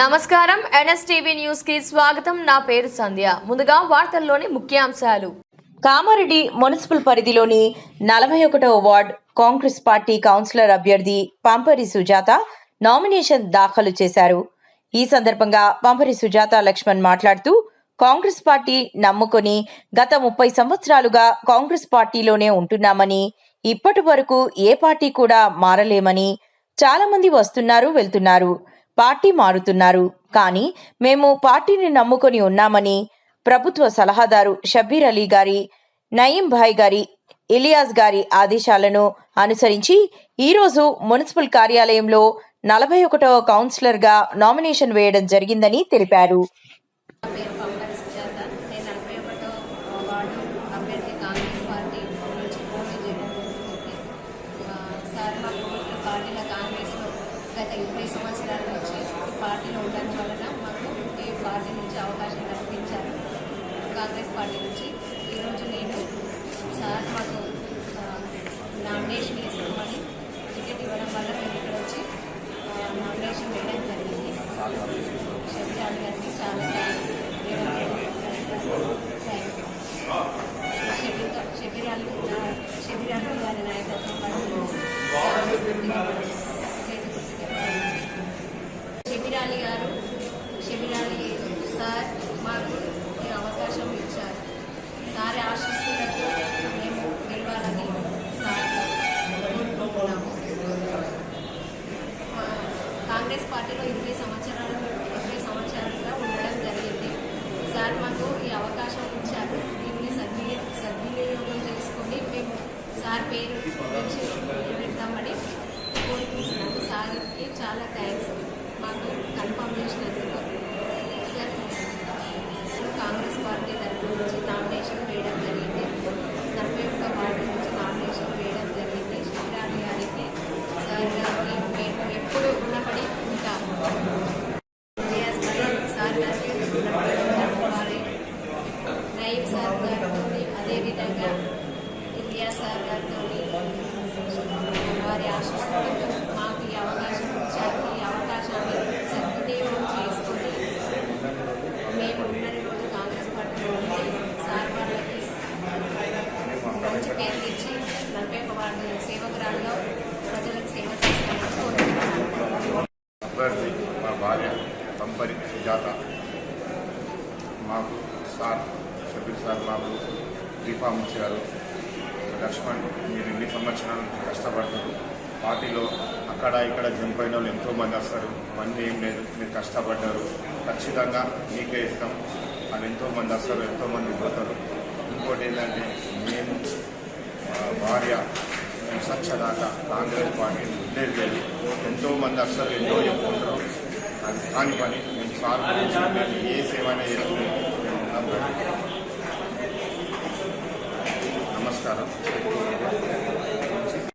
నమస్కారం. ఎన్ఎస్టీవీ న్యూస్కి స్వాగతం. నా పేరు సంధ్య. ముందుగా వార్తల్లోని ముఖ్యాంశాలు. కామారెడ్డి మున్సిపల్ పరిధిలోని నలభై ఒకటవ వార్డ్ కాంగ్రెస్ పార్టీ కౌన్సిలర్ అభ్యర్థి పంపరి సుజాత నామినేషన్ దాఖలు చేశారు. ఈ సందర్భంగా పంపరి సుజాత లక్ష్మణ్ మాట్లాడుతూ కాంగ్రెస్ పార్టీ నమ్ముకొని గత ముప్పై సంవత్సరాలుగా కాంగ్రెస్ పార్టీలోనే ఉంటున్నామని ఇప్పటి వరకు ఏ పార్టీ కూడా మారలేమని చాలా మంది వస్తున్నారు వెళ్తున్నారు. పార్టీ మారుతున్నారు. కానీ మేము పార్టీని నమ్ముకొని ఉన్నామని ప్రభుత్వ సలహాదారు షబ్బీర్ అలీ గారి నయీం భాయ్ గారి ఇలియాస్ గారి ఆదేశాలను అనుసరించి ఈరోజు మున్సిపల్ కార్యాలయంలో నలభై ఒకటవ కౌన్సిలర్గా నామినేషన్ వేయడం జరిగిందని తెలిపారు నా పేరు పంపరి సుజాత నేను నలభై ఒకటో వార్డు అభ్యర్థి కాంగ్రెస్ పార్టీ నుంచి పోటీ చేయడం జరుగుతుంది ఆ, సార్ మాకు ఈ పార్టీలో కాంగ్రెస్లో గత ఇరవై సంవత్సరాల నుంచి ఈ పార్టీలో ఉండడం వలన మాకు ఈ పార్టీ నుంచి అవకాశం కల్పించారు కాంగ్రెస్ పార్టీ నుంచి ఈరోజు నేను సార్ మాకు నామినేషన్ వేసుకోమని టికెట్ ఇవ్వడం వల్ల నేను ఇక్కడ వచ్చి నామినేషన్ వేయడం జరిగింది. శబరిరాలు గారికి చాలా శబిరాలు శబిరాలు గారి నాయకత్వం శబిరాలి గారు శబిరాలి సార్ మాకు ఈ అవకాశం ఇచ్చారు సార్ ఆశిస్తున్నట్టు మేము గెలవాలని సార్ కోరుకుంటున్నాము ఆ, కాంగ్రెస్ పార్టీలో ఇరవై సంవత్సరాలు ఇరవై సంవత్సరాలుగా ఉండడం జరిగింది సార్ మాకు ఈ అవకాశం ఇచ్చారు దీన్ని సద్వినియ సద్వినియోగం చేసుకొని మేము సార్ పేరు పెట్టామని కోరుకుంటున్నాము సార్కి చాలా థ్యాంక్స్ మాకు కన్ఫర్మ్ చేసినందుకు సార్ కాంగ్రెస్ పార్టీ తరఫు నుంచి నామినేషన్ వేయడం జరిగింది. నలభై ఒక్క వార్డు నుంచి నామినేషన్ వేయడం జరిగింది. శివరాణి గారికి సార్ గారికి మేము ఎప్పుడు రుణపడి ఉంటాము సార్ గారికి రుణపడి ఉంటాము వారి నయీం సార్ గారితో అదేవిధంగా సార్ గారితో వారి ఆశిస్తులతో మాకు ఈ అవకాశం ఇచ్చారు ఈ అవకాశాన్ని సద్వినియోగం చేసుకొని మేము ఉన్నది రోజు కాంగ్రెస్ పార్టీలో సార్ వాళ్ళకి మంచి పేరు తెచ్చి నలభై ఒక వారి సేవకురాలుగా ప్రజలకు సేవ చేస్తామని కోరుకుంటున్నాను మా భార్య పంపరి సుజాత మాకు సార్ షబీర్ సార్ మాకు రీఫామ్ ఇచ్చారు లక్ష్మణ్ మీరు ఇన్ని సంవత్సరాల నుంచి కష్టపడ్డారు పార్టీలో అక్కడ ఇక్కడ జంప్ అయిన వాళ్ళు ఎంతోమంది వస్తారు. మంది ఏం లేదు మీరు కష్టపడ్డారు. ఖచ్చితంగా మీకే ఇస్తాం అని ఎంతోమంది వస్తారు ఎంతోమంది పోతారు. ఇంకోటి ఏంటంటే మేము భార్య మేము సచ్చదాకా కాంగ్రెస్ పార్టీ ఉండేది. లేదు ఎంతో వస్తారు ఎన్నో చెప్పుకుంటారు. అది కాని పని మేము సార్ ఏ సేవ చేసుకుని మేము నమస్కారం.